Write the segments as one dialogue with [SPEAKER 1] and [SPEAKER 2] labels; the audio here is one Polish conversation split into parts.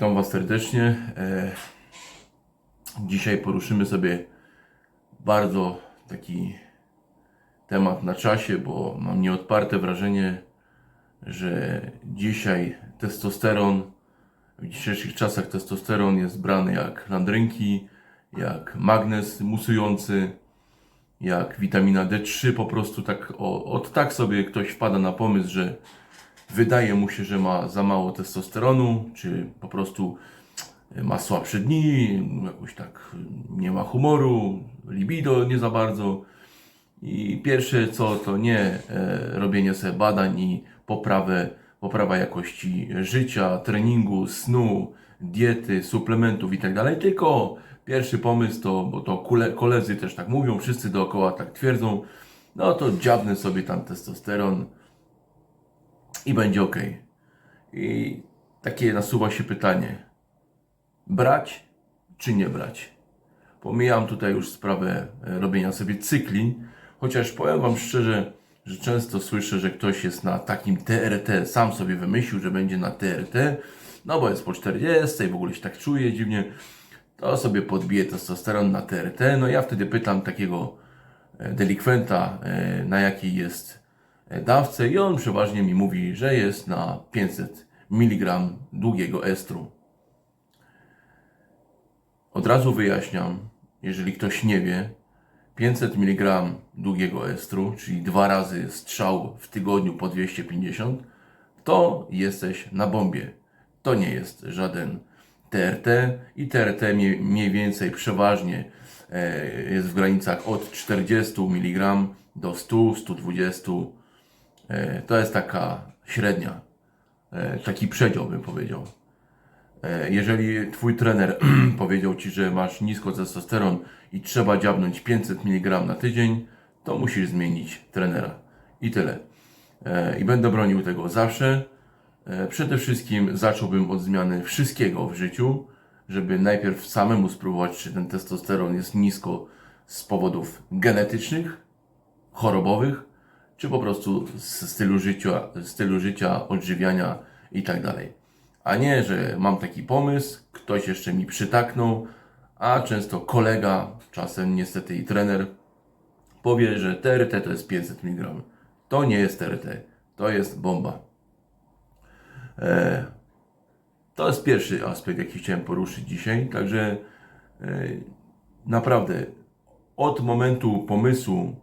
[SPEAKER 1] Witam Was serdecznie. E, Dzisiaj poruszymy sobie bardzo taki temat na czasie, bo mam nieodparte wrażenie, że dzisiaj testosteron, w dzisiejszych czasach testosteron jest brany jak landrynki, jak magnes musujący, jak witamina D3, po prostu tak o, od tak sobie ktoś wpada na pomysł, że wydaje mu się, że ma za mało testosteronu, czy po prostu ma słabsze dni, jakoś tak nie ma humoru, libido nie za bardzo. I pierwsze co to nie e, robienie sobie badań i poprawę, poprawa jakości życia, treningu, snu, diety, suplementów i tak tylko pierwszy pomysł to, bo to koledzy też tak mówią, wszyscy dookoła tak twierdzą, no to dziabnę sobie tam testosteron, i będzie ok. I takie nasuwa się pytanie: brać czy nie brać? Pomijam tutaj już sprawę e, robienia sobie cykli, chociaż powiem Wam szczerze, że często słyszę, że ktoś jest na takim TRT, sam sobie wymyślił, że będzie na TRT, no bo jest po 40 i w ogóle się tak czuje dziwnie, to sobie podbije testosteron na TRT. No ja wtedy pytam takiego e, delikwenta, e, na jakiej jest dawce i on przeważnie mi mówi, że jest na 500 mg długiego estru. Od razu wyjaśniam, jeżeli ktoś nie wie, 500 mg długiego estru, czyli dwa razy strzał w tygodniu po 250, to jesteś na bombie. To nie jest żaden TRT i TRT mniej, więcej przeważnie e, jest w granicach od 40 mg do 100-120 E, To jest taka średnia, e, taki przedział bym powiedział. E, Jeżeli twój trener powiedział ci, że masz nisko testosteron i trzeba dziabnąć 500 mg na tydzień, to musisz zmienić trenera. I tyle. I będę bronił tego zawsze. Przede wszystkim zacząłbym od zmiany wszystkiego w życiu, żeby najpierw samemu spróbować, czy ten testosteron jest nisko z powodów genetycznych, chorobowych, czy po prostu z stylu życia, stylu życia odżywiania i tak dalej. A nie, że mam taki pomysł, ktoś jeszcze mi przytaknął, a często kolega, czasem niestety i trener, powie, że TRT to jest 500 mg. To nie jest TRT, to jest bomba. E, to jest pierwszy aspekt, jaki chciałem poruszyć dzisiaj. Także e, naprawdę od momentu pomysłu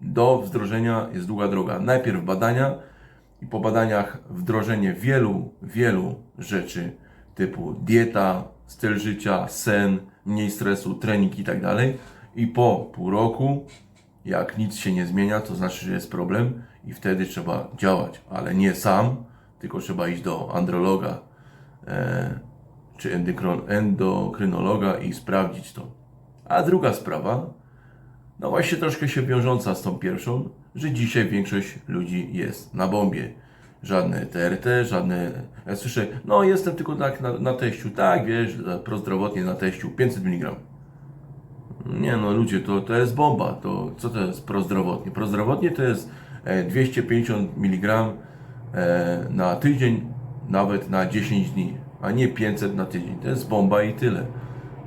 [SPEAKER 1] do wdrożenia jest długa droga. Najpierw badania i po badaniach wdrożenie wielu, wielu rzeczy typu dieta, styl życia, sen, mniej stresu, trening i tak dalej. I po pół roku, jak nic się nie zmienia, to znaczy, że jest problem i wtedy trzeba działać, ale nie sam, tylko trzeba iść do androloga e, czy endokrynologa i sprawdzić to. A druga sprawa, no właśnie troszkę się wiążąca z tą pierwszą, że dzisiaj większość ludzi jest na bombie. Żadne TRT, żadne... Ja słyszę, no jestem tylko tak na, na teściu. Tak, wiesz, prozdrowotnie na teściu, 500 mg. Nie no ludzie, to, to jest bomba. To co to jest prozdrowotnie? Prozdrowotnie to jest e, 250 mg e, na tydzień, nawet na 10 dni, a nie 500 na tydzień. To jest bomba i tyle.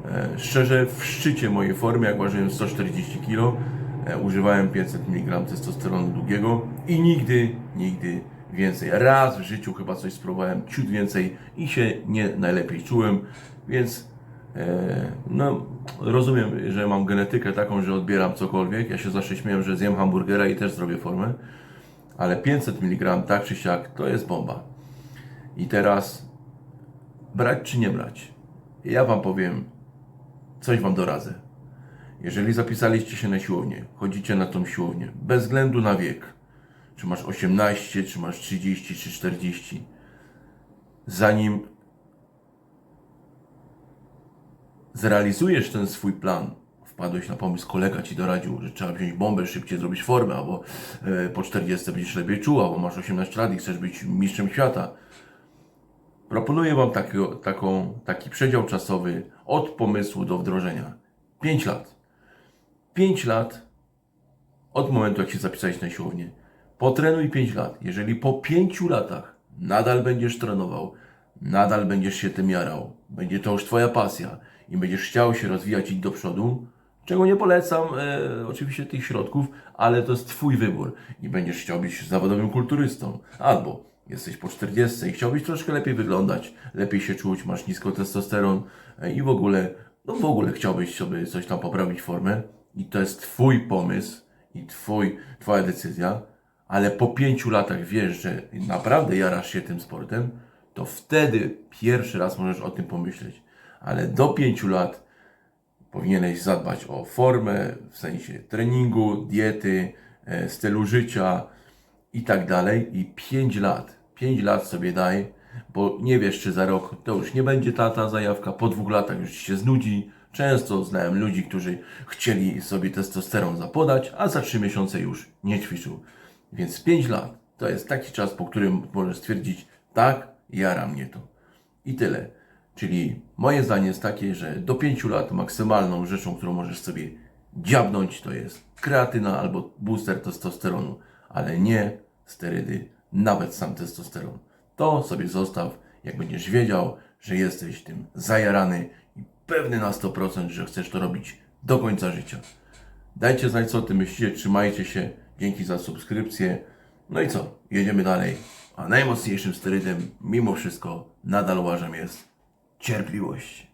[SPEAKER 1] E, Szczerze, w szczycie mojej formy, jak ważyłem 140 kg, e, używałem 500 mg testosteronu długiego i nigdy, nigdy więcej. Raz w życiu chyba coś spróbowałem, ciut więcej i się nie najlepiej czułem, więc e, no, rozumiem, że mam genetykę taką, że odbieram cokolwiek. Ja się zawsze śmieję, że zjem hamburgera i też zrobię formę, ale 500 mg, tak czy siak, to jest bomba. I teraz brać czy nie brać? Ja Wam powiem, coś Wam doradzę. Jeżeli zapisaliście się na siłownię, chodzicie na tą siłownię, bez względu na wiek, czy masz 18, czy masz 30, czy 40, zanim zrealizujesz ten swój plan, wpadłeś na pomysł, kolega ci doradził, że trzeba wziąć bombę, szybciej zrobić formę, albo e, po 40 będziesz lepiej czuł, albo masz 18 lat i chcesz być mistrzem świata. Proponuję Wam takiego, taką, taki przedział czasowy od pomysłu do wdrożenia. 5 lat. 5 lat od momentu, jak się zapisałeś na siłownię. Potrenuj 5 lat. Jeżeli po 5 latach nadal będziesz trenował, nadal będziesz się tym jarał, będzie to już Twoja pasja i będziesz chciał się rozwijać i do przodu, czego nie polecam e, oczywiście tych środków, ale to jest Twój wybór i będziesz chciał być zawodowym kulturystą, albo jesteś po 40 i chciałbyś troszkę lepiej wyglądać, lepiej się czuć, masz nisko testosteron e, i w ogóle, no w ogóle chciałbyś sobie coś tam poprawić formę i to jest Twój pomysł i twój, Twoja decyzja, ale po pięciu latach wiesz, że naprawdę jarasz się tym sportem, to wtedy pierwszy raz możesz o tym pomyśleć. Ale do pięciu lat powinieneś zadbać o formę, w sensie treningu, diety, e, stylu życia i tak dalej. I 5 lat, 5 lat sobie daj, bo nie wiesz, czy za rok to już nie będzie ta, ta zajawka, po dwóch latach już ci się znudzi. Często znałem ludzi, którzy chcieli sobie testosteron zapodać, a za 3 miesiące już nie ćwiczył. Więc 5 lat to jest taki czas, po którym możesz stwierdzić, tak, jara mnie to. I tyle. Czyli moje zdanie jest takie, że do 5 lat maksymalną rzeczą, którą możesz sobie dziabnąć, to jest kreatyna albo booster testosteronu, ale nie sterydy, nawet sam testosteron. To sobie zostaw, jak będziesz wiedział, że jesteś tym zajarany i pewny na 100%, że chcesz to robić do końca życia. Dajcie znać, co o tym myślicie, trzymajcie się, dzięki za subskrypcję. No i co, jedziemy dalej. A najmocniejszym sterydem, mimo wszystko, nadal uważam jest cierpliwość.